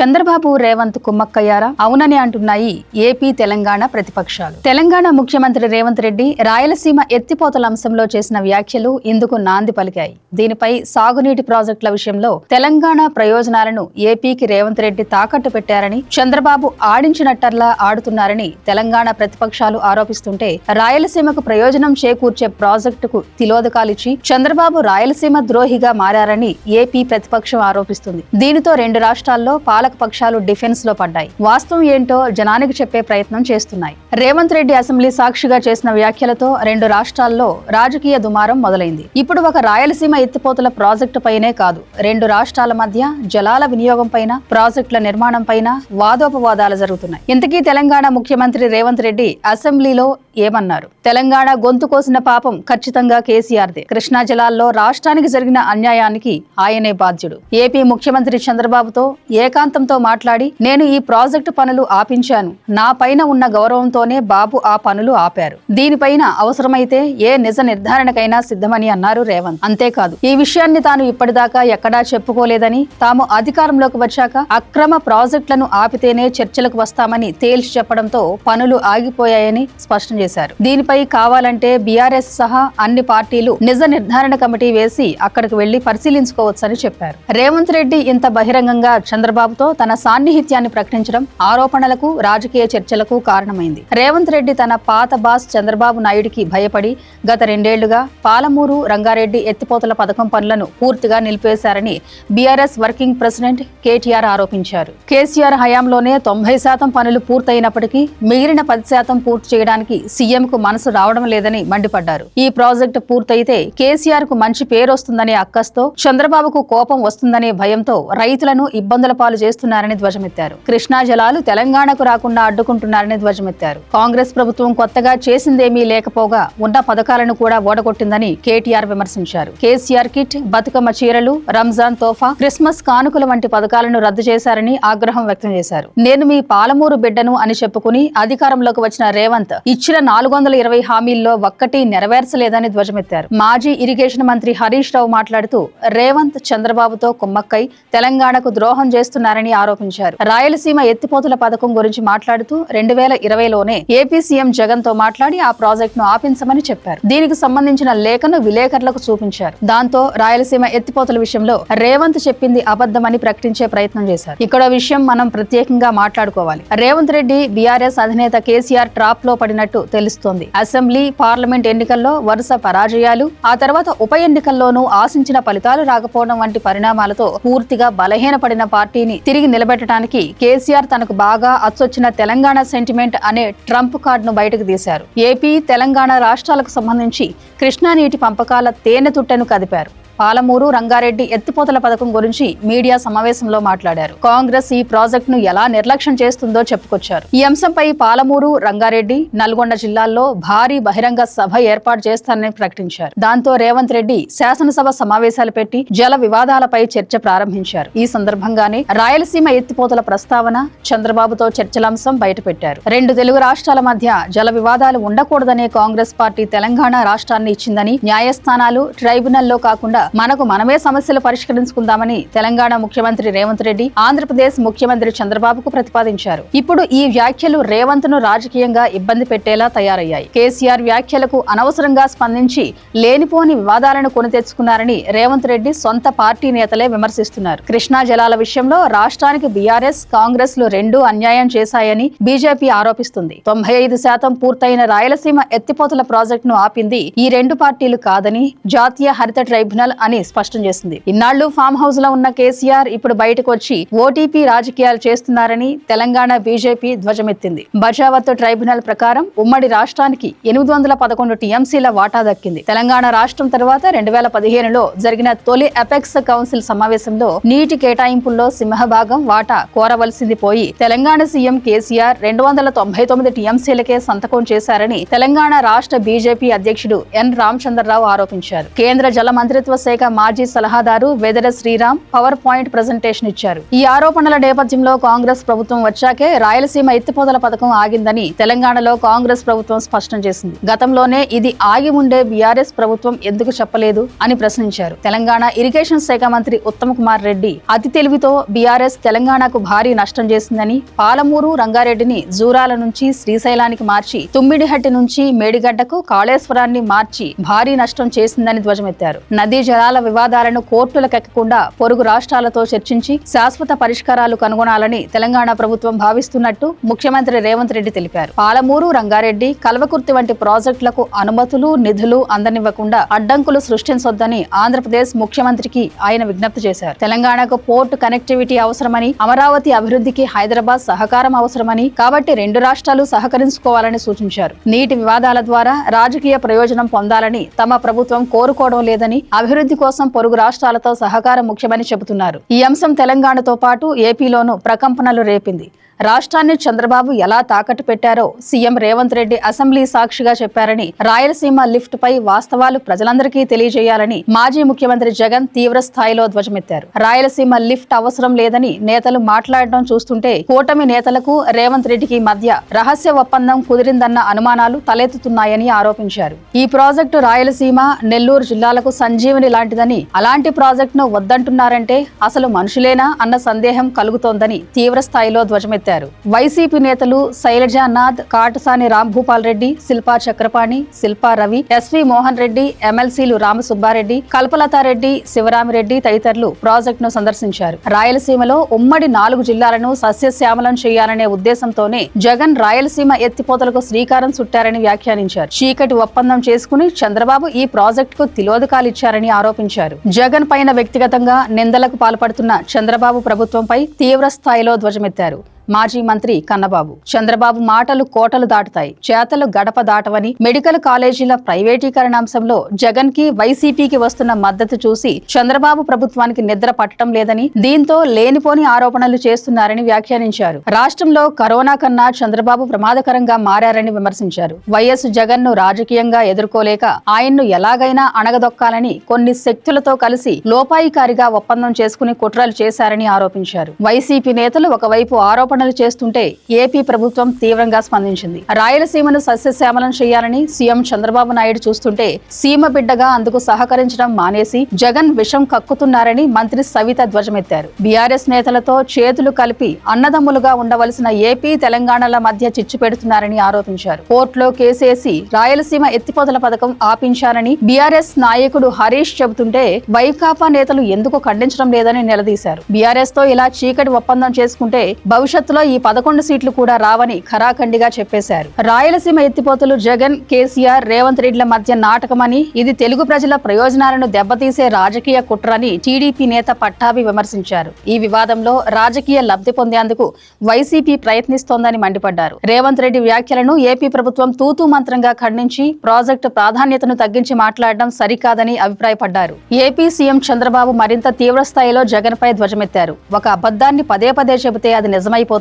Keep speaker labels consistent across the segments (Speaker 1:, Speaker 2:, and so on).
Speaker 1: చంద్రబాబు రేవంత్ కుమ్మక్కయ్యారా? అవునని అంటున్నాయి ఏపీ తెలంగాణ ప్రతిపక్షాలు. తెలంగాణ ముఖ్యమంత్రి రేవంత్ రెడ్డి రాయలసీమ ఎత్తిపోతల అంశంలో చేసిన వ్యాఖ్యలు ఇందుకు నాంది పలికాయి. దీనిపై సాగునీటి ప్రాజెక్టుల విషయంలో తెలంగాణ ప్రయోజనాలను ఏపీకి రేవంత్ రెడ్డి తాకట్టు పెట్టారని చంద్రబాబు ఆడించినట్టర్లా ఆడుతున్నారని తెలంగాణ ప్రతిపక్షాలు ఆరోపిస్తుంటే రాయలసీమకు ప్రయోజనం చేకూర్చే ప్రాజెక్టుకు తిలోదకాలిచ్చి చంద్రబాబు రాయలసీమ ద్రోహిగా మారారని ఏపీ ప్రతిపక్షం ఆరోపిస్తుంది. దీనితో రెండు రాష్ట్రాల్లో పాలక పక్షాలు డిఫెన్స్లో పడ్డాయి. వాస్తవం ఏంటో జనానికి చెప్పే ప్రయత్నం చేస్తున్నాయి. రేవంత్ రెడ్డి అసెంబ్లీ సాక్షిగా చేసిన వ్యాఖ్యలతో రెండు రాష్ట్రాల్లో రాజకీయ దుమారం మొదలైంది. ఇప్పుడు ఒక రాయలసీమ ఎత్తిపోతల ప్రాజెక్టు పైనే కాదు. రెండు రాష్ట్రాల మధ్య జలాల వినియోగం పైన ప్రాజెక్టుల నిర్మాణం పైన వాదోపవాదాలు జరుగుతున్నాయి. ఇంతకీ తెలంగాణ ముఖ్యమంత్రి రేవంత్ రెడ్డి అసెంబ్లీలో ఏమన్నారు? తెలంగాణ గొంతు కోసిన పాపం ఖచ్చితంగా కేసీఆర్దే. కృష్ణా జలాల్లో రాష్ట్రానికి జరిగిన అన్యాయానికి ఆయనే బాధ్యుడు. ఏపీ ముఖ్యమంత్రి చంద్రబాబుతో ఏకాంతంతో మాట్లాడి నేను ఈ ప్రాజెక్టు పనులు ఆపించాను. నా పైన ఉన్న గౌరవంతోనే బాబు ఆ పనులు ఆపారు. దీనిపైన అవసరమైతే ఏ నిజ నిర్ధారణకైనా సిద్ధమని అన్నారు రేవంత్. అంతేకాదు ఈ విషయాన్ని తాను ఇప్పటిదాకా ఎక్కడా చెప్పుకోలేదని తాము అధికారంలోకి వచ్చాక అక్రమ ప్రాజెక్టులను ఆపితేనే చర్చలకు వస్తామని తేల్చి చెప్పడంతో పనులు ఆగిపోయాయని స్పష్టం చేశారు. దీనిపై కావాలంటే బీఆర్ఎస్ సహా అన్ని పార్టీలు నిజ నిర్ధారణ కమిటీ వేసి అక్కడికి వెళ్ళి పరిశీలించుకోవచ్చని చెప్పారు. రేవంత్ రెడ్డి ఇంత బహిరంగంగా చంద్రబాబుతో తన సాన్నిహిత్యాన్ని ప్రకటించడం ఆరోపణలకు రాజకీయ చర్చలకు కారణమైంది. రేవంత్ రెడ్డి తన పాత బాస్ చంద్రబాబు నాయుడికి భయపడి గత రెండేళ్ళుగా పాలమూరు రంగారెడ్డి ఎత్తిపోతల పథకం పనులను పూర్తిగా నిలిపేశారని బీఆర్ఎస్ వర్కింగ్ ప్రెసిడెంట్ కేటీఆర్ ఆరోపించారు. కేసీఆర్ హయాంలోనే తొంభై శాతం పనులు పూర్తయినప్పటికీ మిగిలిన పది శాతం పూర్తి చేయడానికి సీఎం కు మనసు రావడం లేదని మండిపడ్డారు. ఈ ప్రాజెక్టు పూర్తయితే కేసీఆర్కు మంచి పేరు వస్తుందనే అక్కస్తో చంద్రబాబుకు కోపం వస్తుందనే భయంతో రైతులను ఇబ్బందుల పాలు చేస్తున్నారని ధ్వజమెత్తారు. కృష్ణా జలాలు తెలంగాణకు రాకుండా అడ్డుకుంటున్నారని ధ్వజమెత్తారు. కాంగ్రెస్ ప్రభుత్వం కొత్తగా చేసిందేమీ లేకపోగా ఉన్న పథకాలను కూడా ఓడగొట్టిందని కేటీఆర్ విమర్శించారు. కేసీఆర్ కిట్ బతుకమ్మ చీరలు రంజాన్ తోఫా క్రిస్మస్ కానుకల వంటి పథకాలను రద్దు చేశారని ఆగ్రహం వ్యక్తం చేశారు. నేను మీ పాలమూరు బిడ్డను అని చెప్పుకుని అధికారంలోకి వచ్చిన రేవంత్ ఇచ్చిన నాలుగు వందల ఇరవై హామీల్లో ఒక్కటి నెరవేర్చలేదని ధ్వజమెత్తారు. మాజీ ఇరిగేషన్ మంత్రి హరీష్ రావు మాట్లాడుతూ రేవంత్ చంద్రబాబుతో కుమ్మక్కై తెలంగాణకు ద్రోహం చేస్తున్నారని ఆరోపించారు. రాయలసీమ ఎత్తిపోతల పథకం గురించి మాట్లాడుతూ రెండు వేల ఇరవైలోనే ఏపీ సీఎం జగన్తో మాట్లాడి ఆ ప్రాజెక్ట్ను ఆపించమని చెప్పారు. దీనికి సంబంధించిన లేఖను విలేకరులకు చూపించారు. దాంతో రాయలసీమ ఎత్తిపోతల విషయంలో రేవంత్ చెప్పింది అబద్ధమని ప్రకటించే ప్రయత్నం చేశారు. ఇక్కడ విషయం మనం ప్రత్యేకంగా మాట్లాడుకోవాలి. రేవంత్ రెడ్డి బీఆర్ఎస్ అధినేత కేసీఆర్ ట్రాప్లో పడినట్టు తెలుస్తోంది. అసెంబ్లీ పార్లమెంట్ ఎన్నికల్లో వరుస పరాజయాలు ఆ తర్వాత ఉప ఎన్నికల్లోనూ ఆశించిన ఫలితాలు రాకపోవడం వంటి పరిణామాలతో పూర్తిగా బలహీనపడిన పార్టీని తిరిగి నిలబెట్టడానికి కేసీఆర్ తనకు బాగా అచ్చొచ్చిన తెలంగాణ సెంటిమెంట్ అనే ట్రంప్ కార్డును బయటకు తీశారు. ఏపీ తెలంగాణ రాష్ట్రాలకు సంబంధించి కృష్ణా నీటి పంపకాల తేనె తుట్టెను కదిపారు. పాలమూరు రంగారెడ్డి ఎత్తిపోతల పథకం గురించి మీడియా సమావేశంలో మాట్లాడారు. కాంగ్రెస్ ఈ ప్రాజెక్టును ఎలా నిర్లక్ష్యం చేస్తుందో చెప్పుకొచ్చారు. ఈ అంశంపై పాలమూరు రంగారెడ్డి నల్గొండ జిల్లాల్లో భారీ బహిరంగ సభ ఏర్పాటు చేస్తానని ప్రకటించారు. దాంతో రేవంత్ రెడ్డి శాసనసభ సమావేశాలు పెట్టి జల వివాదాలపై చర్చ ప్రారంభించారు. ఈ సందర్భంగానే రాయలసీమ ఎత్తిపోతల ప్రస్తావన చంద్రబాబుతో చర్చలాంశం బయటపెట్టారు. రెండు తెలుగు రాష్ట్రాల మధ్య జల వివాదాలు ఉండకూడదనే కాంగ్రెస్ పార్టీ తెలంగాణ రాష్ట్రాన్ని ఇచ్చిందని న్యాయస్థానాలు ట్రైబ్యునల్లో కాకుండా మనకు మనమే సమస్యలు పరిష్కరించుకుందామని తెలంగాణ ముఖ్యమంత్రి రేవంత్ రెడ్డి ఆంధ్రప్రదేశ్ ముఖ్యమంత్రి చంద్రబాబుకు ప్రతిపాదించారు. ఇప్పుడు ఈ వ్యాఖ్యలు రేవంత్ను రాజకీయంగా ఇబ్బంది పెట్టేలా తయారయ్యాయి. కేసీఆర్ వ్యాఖ్యలకు అనవసరంగా స్పందించి లేనిపోని వివాదాలను కొని తెచ్చుకున్నారని రేవంత్ రెడ్డి సొంత పార్టీ నేతలే విమర్శిస్తున్నారు. కృష్ణా జలాల విషయంలో రాష్ట్రానికి బీఆర్ఎస్ కాంగ్రెస్లు రెండూ అన్యాయం చేశాయని బీజేపీ ఆరోపిస్తుంది. తొంభై ఐదు శాతం పూర్తయిన రాయలసీమ ఎత్తిపోతల ప్రాజెక్టును ఆపింది ఈ రెండు పార్టీలు కాదని జాతీయ హరిత ట్రైబ్యునల్ అని స్పష్టం చేసింది. ఇన్నాళ్ళు ఫామ్ హౌస్లో ఉన్న కేసీఆర్ ఇప్పుడు బయటకు వచ్చి ఓటీపీ రాజకీయాలు చేస్తున్నారని తెలంగాణ బీజేపీ ధ్వజమెత్తింది. బచావత్ ట్రైబ్యునల్ ప్రకారం ఉమ్మడి రాష్ట్రానికి ఎనిమిది వందల పదకొండు టీఎంసీల వాటా దక్కింది. తెలంగాణ రాష్ట్రం తర్వాత రెండు వేల పదిహేనులో జరిగిన తొలి అపెక్స్ కౌన్సిల్ సమావేశంలో నీటి కేటాయింపుల్లో సింహభాగం వాటా కోరవలసింది పోయి తెలంగాణ సీఎం కేసీఆర్ రెండు వందల తొంభై తొమ్మిది టీఎంసీలకే సంతకం చేశారని తెలంగాణ రాష్ట్ర బీజేపీ అధ్యక్షుడు ఎన్ రామచంద్రరావు ఆరోపించారు. కేంద్ర జల మంత్రిత్వ శాఖ మాజీ సలహాదారు వెదర శ్రీరామ్ పవర్ పాయింట్ ప్రజెంటేషన్ ఇచ్చారు. ఈ ఆరోపణల నేపథ్యంలో కాంగ్రెస్ ప్రభుత్వం వచ్చాకే రాయలసీమ ఎత్తిపోతల పథకం ఆగిందని తెలంగాణలో కాంగ్రెస్ ప్రభుత్వం స్పష్టం చేసింది. గతంలోనే ఇది ఆగి ఉండే బీఆర్ఎస్ ప్రభుత్వం ఎందుకు చెప్పలేదు అని ప్రశ్నించారు. తెలంగాణ ఇరిగేషన్ శాఖ మంత్రి ఉత్తమ్ కుమార్ రెడ్డి అతి తెలివితో బీఆర్ఎస్ తెలంగాణకు భారీ నష్టం చేసిందని పాలమూరు రంగారెడ్డిని జూరాల నుంచి శ్రీశైలానికి మార్చి తుమ్మిడిహట్టి నుంచి మేడిగడ్డకు కాళేశ్వరాన్ని మార్చి భారీ నష్టం చేసిందని ధ్వజమెత్తారు. నదీ జలాల వివాదాలను కోర్టులకెక్కకుండా పొరుగు రాష్ట్రాలతో చర్చించి శాశ్వత పరిష్కారాలు కనుగొనాలని తెలంగాణ ప్రభుత్వం భావిస్తున్నట్టు ముఖ్యమంత్రి రేవంత్ రెడ్డి తెలిపారు. పాలమూరు రంగారెడ్డి కల్వకుర్తి వంటి ప్రాజెక్టులకు అనుమతులు నిధులు అందనివ్వకుండా అడ్డంకులు సృష్టించొద్దని ఆంధ్రప్రదేశ్ ముఖ్యమంత్రికి ఆయన విజ్ఞప్తి చేశారు. తెలంగాణకు పోర్టు కనెక్టివిటీ అవసరమని అమరావతి అభివృద్ధికి హైదరాబాద్ సహకారం అవసరమని కాబట్టి రెండు రాష్ట్రాలు సహకరించుకోవాలని సూచించారు. నీటి వివాదాల ద్వారా రాజకీయ ప్రయోజనం పొందాలని తమ ప్రభుత్వం కోరుకోవడం లేదని అభివృద్ధి అభివృద్ధి కోసం పొరుగు రాష్ట్రాలతో సహకారం ముఖ్యమని చెబుతున్నారు. ఈ అంశం తెలంగాణతో పాటు ఏపీలోనూ ప్రకంపనలు రేపింది. రాష్ట్రాన్ని చంద్రబాబు ఎలా తాకట్టు పెట్టారో సీఎం రేవంత్ రెడ్డి అసెంబ్లీ సాక్షిగా చెప్పారని రాయలసీమ లిఫ్ట్ పై వాస్తవాలు ప్రజలందరికీ తెలియజేయాలని మాజీ ముఖ్యమంత్రి జగన్ తీవ్ర స్థాయిలో ధ్వజమెత్తారు. రాయలసీమ లిఫ్ట్ అవసరం లేదని నేతలు మాట్లాడడం చూస్తుంటే కూటమి నేతలకు రేవంత్ రెడ్డికి మధ్య రహస్య ఒప్పందం కుదిరిందన్న అనుమానాలు తలెత్తుతున్నాయని ఆరోపించారు. ఈ ప్రాజెక్టు రాయలసీమ నెల్లూరు జిల్లాలకు సంజీవని లాంటిదని అలాంటి ప్రాజెక్టును వద్దంటున్నారంటే అసలు మనుషులేనా అన్న సందేహం కలుగుతోందని తీవ్ర స్థాయిలో ధ్వజమెత్తారు. వైసీపీ నేతలు శైలజానాథ్ కాటసాని రాంభూపాల్ రెడ్డి శిల్పా చక్రపాణి శిల్పా రవి ఎస్వి మోహన్ రెడ్డి ఎమ్మెల్సీలు రామసుబ్బారెడ్డి కల్పలతారెడ్డి శివరామిరెడ్డి తదితరులు ప్రాజెక్టును సందర్శించారు. రాయలసీమలో ఉమ్మడి నాలుగు జిల్లాలను సస్యశ్యామలం చేయాలనే ఉద్దేశంతోనే జగన్ రాయలసీమ ఎత్తిపోతలకు శ్రీకారం చుట్టారని వ్యాఖ్యానించారు. చీకటి ఒప్పందం చేసుకుని చంద్రబాబు ఈ ప్రాజెక్టుకు తిలోదకాలిచ్చారని ఆరోపించారు. జగన్ పైన వ్యక్తిగతంగా నిందలకు పాల్పడుతున్న చంద్రబాబు ప్రభుత్వంపై తీవ్ర స్థాయిలో ధ్వజమెత్తారు. మాజీ మంత్రి కన్నబాబు. చంద్రబాబు మాటలు కోటలు దాటుతాయి. చేతలు గడప దాటవని మెడికల్ కాలేజీల ప్రైవేటీకరణ అంశంలో జగన్కి వైసీపీకి వస్తున్న మద్దతు చూసి చంద్రబాబు ప్రభుత్వానికి నిద్ర పట్టడం లేదని దీంతో లేనిపోని ఆరోపణలు చేస్తున్నారని వ్యాఖ్యానించారు. రాష్ట్రంలో కరోనా కన్నా చంద్రబాబు ప్రమాదకరంగా మారారని విమర్శించారు. వైఎస్ జగన్ను రాజకీయంగా ఎదుర్కోలేక ఆయన్ను ఎలాగైనా అణగదొక్కాలని కొన్ని శక్తులతో కలిసి లోపాయికారిగా ఒప్పందం చేసుకుని కుట్రలు చేశారని ఆరోపించారు. వైసీపీ నేతలు ఒకవైపు ఆరోపణలు చేస్తుంటే ఏపీ ప్రభుత్వం తీవ్రంగా స్పందించింది. రాయలసీమను సస్యశ్యామలం చేయాలని సీఎం చంద్రబాబు నాయుడు చూస్తుంటే సీమ బిడ్డగా అందుకు సహకరించడం మానేసి జగన్ విషం కక్కుతున్నారని మంత్రి సవిత ధ్వజమెత్తారు. బీఆర్ఎస్ నేతలతో చేతులు కలిపి అన్నదమ్ములుగా ఉండవలసిన ఏపీ తెలంగాణల మధ్య చిచ్చు పెడుతున్నారని ఆరోపించారు. కోర్టులో కేసేసి రాయలసీమ ఎత్తిపోతల పథకం ఆపించారని బీఆర్ఎస్ నాయకుడు హరీష్ చెబుతుంటే వైకాపా నేతలు ఎందుకు ఖండించడం లేదని నిలదీశారు. బీఆర్ఎస్తో ఇలా చీకటి ఒప్పందం చేసుకుంటే భవిష్యత్ భవిష్యత్తులో ఈ పదకొండు సీట్లు కూడా రావని ఖరాఖండిగా చెప్పేశారు. రాయలసీమ ఎత్తిపోతలు జగన్ కేసీఆర్ రేవంత్ రెడ్డిల మధ్య నాటకమని ఇది తెలుగు ప్రజల ప్రయోజనాలను దెబ్బతీసే రాజకీయ కుట్రని టీడీపీ నేత పట్టాభి విమర్శించారు. ఈ వివాదంలో రాజకీయ లబ్ధి పొందేందుకు వైసీపీ ప్రయత్నిస్తోందని మండిపడ్డారు. రేవంత్ రెడ్డి వ్యాఖ్యలను ఏపీ ప్రభుత్వం తూతూ మంత్రంగా ఖండించి ప్రాజెక్టు ప్రాధాన్యతను తగ్గించి మాట్లాడడం సరికాదని అభిప్రాయపడ్డారు. ఏపీ సీఎం చంద్రబాబు మరింత తీవ్ర స్థాయిలో జగన్ పై ధ్వజమెత్తారు. ఒక అబద్ధాన్ని పదే పదే చెబితే అది నిజమైపోతుంది.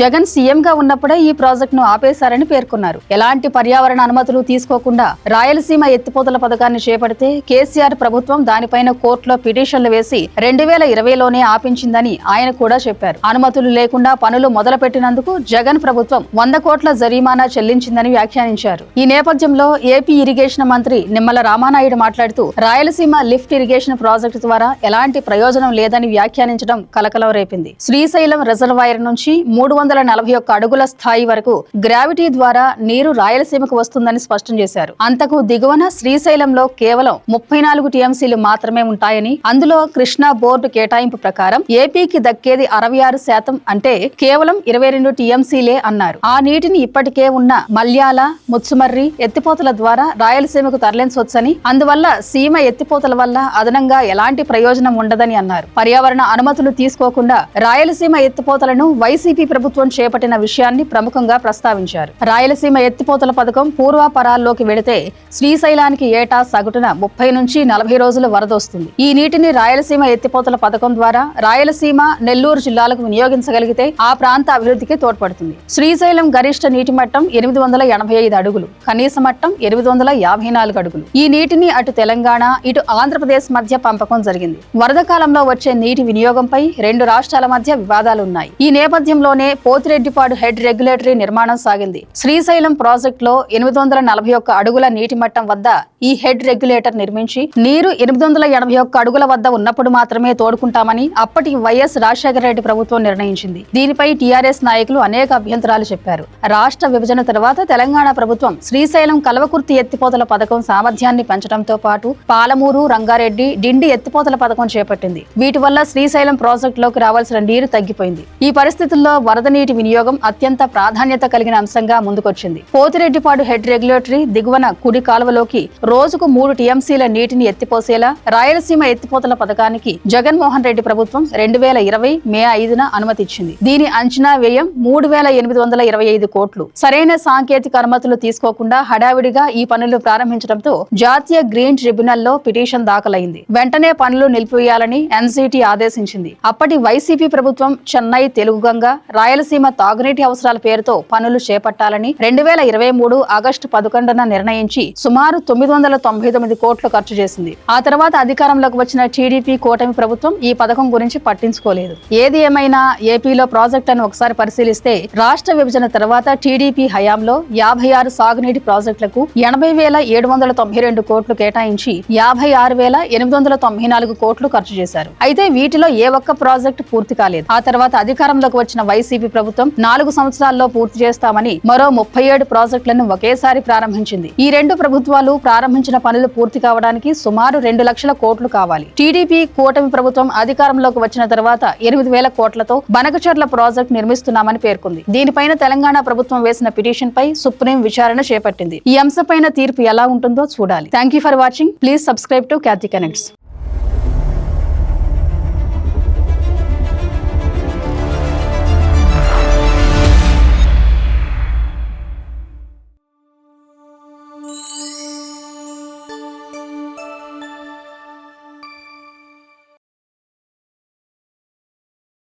Speaker 1: జగన్ సీఎం గా ఉన్నప్పుడే ఈ ప్రాజెక్ట్ను ఆపేశారని పేర్కొన్నారు. ఎలాంటి పర్యావరణ అనుమతులు తీసుకోకుండా రాయలసీమ ఎత్తిపోతల పథకాన్ని చేపడితే కేసీఆర్ ప్రభుత్వం దానిపైన కోర్టులో పిటిషన్లు వేసి రెండు వేల ఇరవైలోనే ఆపించిందని ఆయన కూడా చెప్పారు. అనుమతులు లేకుండా పనులు మొదలుపెట్టినందుకు జగన్ ప్రభుత్వం వంద కోట్ల జరిమానా చెల్లించిందని వ్యాఖ్యానించారు. ఈ నేపథ్యంలో ఏపీ ఇరిగేషన్ మంత్రి నిమ్మల రామానాయుడు మాట్లాడుతూ రాయలసీమ లిఫ్ట్ ఇరిగేషన్ ప్రాజెక్టు ద్వారా ఎలాంటి ప్రయోజనం లేదని వ్యాఖ్యానించడం కలకలం రేపింది. శ్రీశైలం రిజర్వాయర్ నుంచి మూడు వందల నలభై ఒక్క అడుగుల స్థాయి వరకు గ్రావిటీ ద్వారా నీరు రాయలసీమకు వస్తుందని స్పష్టం చేశారు. అంతకు దిగువన శ్రీశైలంలో కేవలం ముప్పై నాలుగు టీఎంసీలు మాత్రమే ఉంటాయని అందులో కృష్ణా బోర్డు కేటాయింపు ప్రకారం ఏపీకి దక్కేది అరవై ఆరు శాతం అంటే కేవలం ఇరవై రెండు టీఎంసీలే అన్నారు. ఆ నీటిని ఇప్పటికే ఉన్న మల్యాల ముచ్చుమర్రి ఎత్తిపోతల ద్వారా రాయలసీమకు తరలించవచ్చని అందువల్ల సీమ ఎత్తిపోతల వల్ల అదనంగా ఎలాంటి ప్రయోజనం ఉండదని అన్నారు. పర్యావరణ అనుమతులు తీసుకోకుండా రాయలసీమ ఎత్తిపోతలను వైసీపీ వైసీపీ ప్రభుత్వం చేపట్టిన విషయాన్ని ప్రముఖంగా ప్రస్తావించారు. రాయలసీమ ఎత్తిపోతల పథకం పూర్వాపరాల్లోకి వెళితే శ్రీశైలానికి ఏటా సగటున ముప్పై నుంచి నలభై రోజులు వరదొస్తుంది ఈ నీటిని రాయలసీమ ఎత్తిపోతల పథకం ద్వారా రాయలసీమ నెల్లూరు జిల్లాలకు వినియోగించగలిగితే ఆ ప్రాంత అభివృద్ధికి తోడ్పడుతుంది. శ్రీశైలం గరిష్ట నీటి మట్టం ఎనిమిది వందల ఎనభై ఐదు అడుగులు కనీస మట్టం ఎనిమిది వందల యాభై నాలుగు అడుగులు. ఈ నీటిని అటు తెలంగాణ ఇటు ఆంధ్రప్రదేశ్ మధ్య పంపకం జరిగింది. వరద కాలంలో వచ్చే నీటి వినియోగంపై రెండు రాష్ట్రాల మధ్య వివాదాలు ఉన్నాయి. ఈ నేపథ్యంలోనే పోతిరెడ్డిపాడు హెడ్ రెగ్యులేటరీ నిర్మాణం సాగింది. శ్రీశైలం ప్రాజెక్టులో ఎనిమిది వందల నలభై ఒక్క అడుగుల నీటి మట్టం వద్ద ఈ హెడ్ రెగ్యులేటర్ నిర్మించి నీరు ఎనిమిది వందల ఎనభై ఒక్క అడుగుల వద్ద ఉన్నప్పుడు మాత్రమే తోడుకుంటామని అప్పటి వైఎస్ రాజశేఖర రెడ్డి ప్రభుత్వం నిర్ణయించింది. దీనిపై టీఆర్ఎస్ నాయకులు అనేక అభ్యంతరాలు చెప్పారు. రాష్ట్ర విభజన తర్వాత తెలంగాణ ప్రభుత్వం శ్రీశైలం కల్వకుర్తి ఎత్తిపోతల పథకం సామర్థ్యాన్ని పెంచడంతో పాటు పాలమూరు రంగారెడ్డి డిండి ఎత్తిపోతల పథకం చేపట్టింది. వీటి వల్ల శ్రీశైలం ప్రాజెక్టులోకి రావాల్సిన నీరు తగ్గిపోయింది. ఈ పరిస్థితుల్లో వరద నీటి వినియోగం అత్యంత ప్రాధాన్యత కలిగిన అంశంగా ముందుకొచ్చింది. పోతిరెడ్డిపాడు హెడ్ రెగ్యులేటరీ దిగువన కుడి కాలువలోకి రోజుకు మూడు టీఎంసీల నీటిని ఎత్తిపోసేలా రాయలసీమ ఎత్తిపోతల పథకానికి జగన్మోహన్ రెడ్డి ప్రభుత్వం రెండు వేల ఇరవై మే ఐదున అనుమతిచ్చింది. దీని అంచనా వ్యయం మూడు వేల ఎనిమిది వందల ఇరవై ఐదు కోట్లు. సరైన సాంకేతిక అనుమతులు తీసుకోకుండా హడావిడిగా ఈ పనులు ప్రారంభించడంతో జాతీయ గ్రీన్ ట్రిబ్యునల్లో పిటిషన్ దాఖలైంది. వెంటనే పనులు నిలిపివేయాలని ఎన్సీటీ ఆదేశించింది. అప్పటి వైసీపీ ప్రభుత్వం చెన్నై తెలుగుగంగ రాయలసీమ తాగునీటి అవసరాల పేరుతో పనులు చేపట్టాలని రెండు వేల ఇరవై మూడు ఆగస్టు పదకొండున నిర్ణయించి సుమారు తొమ్మిది వందల తొంభై తొమ్మిది కోట్లు ఖర్చు చేసింది. ఆ తర్వాత అధికారంలోకి వచ్చిన టీడీపీ కూటమి ప్రభుత్వం ఈ పథకం గురించి పట్టించుకోలేదు. ఏది ఏమైనా ఏపీలో ప్రాజెక్టులను ఒకసారి పరిశీలిస్తే రాష్ట్ర విభజన తర్వాత టీడీపీ హయాంలో యాభై ఆరు సాగునీటి ప్రాజెక్టులకు ఎనభై వేల ఏడు వందల తొంభై రెండు కోట్లు కేటాయించి యాభై ఆరు వేల ఎనిమిది వందల తొంభై నాలుగు కోట్లు ఖర్చు చేశారు. అయితే వీటిలో ఏ ఒక్క ప్రాజెక్టు పూర్తి కాలేదు. ఆ తర్వాత అధికారంలోకి వచ్చిన వైసీపీ ప్రభుత్వం నాలుగు సంవత్సరాల్లో పూర్తి చేస్తామని మరో ముప్పై ఏడు ప్రాజెక్టులను ఒకేసారి ప్రారంభించింది. ఈ రెండు ప్రభుత్వాలు ప్రారంభించిన పనులు పూర్తి కావడానికి సుమారు రెండు లక్షల కోట్లు కావాలి. టీడీపీ కూటమి ప్రభుత్వం అధికారంలోకి వచ్చిన తర్వాత ఎనిమిది వేల కోట్లతో బనకచర్ల ప్రాజెక్టు నిర్మిస్తున్నామని పేర్కొంది. దీనిపైన తెలంగాణ ప్రభుత్వం వేసిన పిటిషన్ పై సుప్రీం విచారణ చేపట్టింది. ఈ అంశంపైన తీర్పు ఎలా ఉంటుందో చూడాలి. Thank you for watching please subscribe to Khyathi connects